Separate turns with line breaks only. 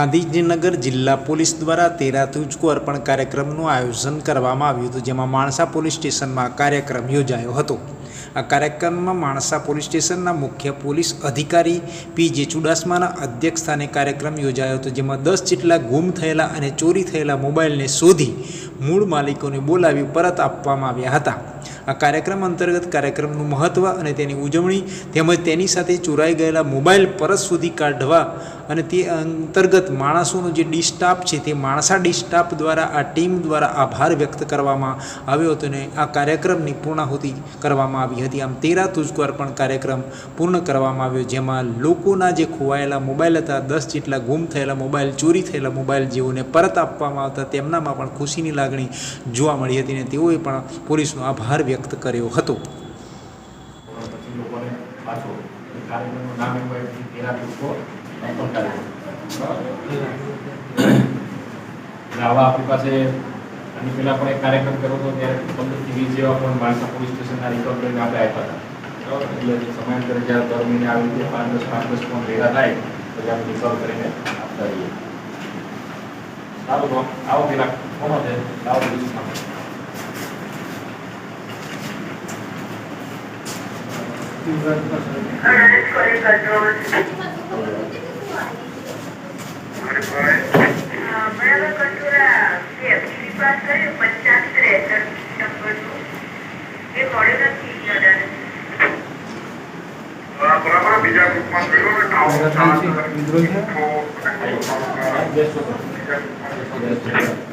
ગાંધીનગર જિલ્લા પોલીસ દ્વારા તેરા તુજકો અર્પણ કાર્યક્રમનું આયોજન કરવામાં આવ્યું હતું, જેમાં માણસા પોલીસ સ્ટેશનમાં કાર્યક્રમ યોજાયો હતો. આ કાર્યક્રમમાં માણસા પોલીસ સ્ટેશનના મુખ્ય પોલીસ અધિકારી પી જે ચુડાસમાના અધ્યક્ષ સ્થાને કાર્યક્રમ યોજાયો હતો, જેમાં દસ જેટલા ગુમ થયેલા અને ચોરી થયેલા મોબાઈલને શોધી મૂળ માલિકોને બોલાવી પરત આપવામાં આવ્યા હતા. આ કાર્યક્રમ અંતર્ગત કાર્યક્રમનું મહત્ત્વ અને તેની ઉજવણી તેમજ તેની સાથે ચોરાઈ ગયેલા મોબાઈલ પરત સુધી કાઢવા અને તે અંતર્ગત માણસોનો જે ડિસ્ટાફ છે તે માણસા ડિસ્ટાફ દ્વારા આ ટીમ દ્વારા આભાર વ્યક્ત કરવામાં આવ્યો હતો અને આ કાર્યક્રમની પૂર્ણાહુતિ કરવામાં આવી હતી. આમ તેરા તુજકો અર્પણ કાર્યક્રમ પૂર્ણ કરવામાં આવ્યો, જેમાં લોકોના જે ખોવાયેલા મોબાઈલ હતા, દસ જેટલા ગુમ થયેલા મોબાઈલ, ચોરી થયેલા મોબાઈલ જેઓને પરત આપવામાં આવતા તેમનામાં પણ ખુશીની લાગણી જોવા મળી હતી અને તેઓએ પણ પોલીસનો આભાર વ્યક્ત કર્યો હતો?
આવા આપણી પાસે આની પહેલાં પણ એક કાર્યક્રમ કર્યો હતો ત્યારે પંદરથી વીસ જેવા પણ માણસા પોલીસ સ્ટેશનના રિકવર કરીને આપણે આપ્યા હતા. એટલે સમયાંતરે જ્યારે દર મહિને આવી પાંચ દસ પાંચ દસ પણ ભેગા થાય પછી આપણે રિકવર કરીને આપતા રહીએ. આવો પેલા કોનો છે? આવો પોલીસમાં
બીજા ગ્રુપમાં ગયો ને
બેસ્ટ
બીજા ગ્રુપમાં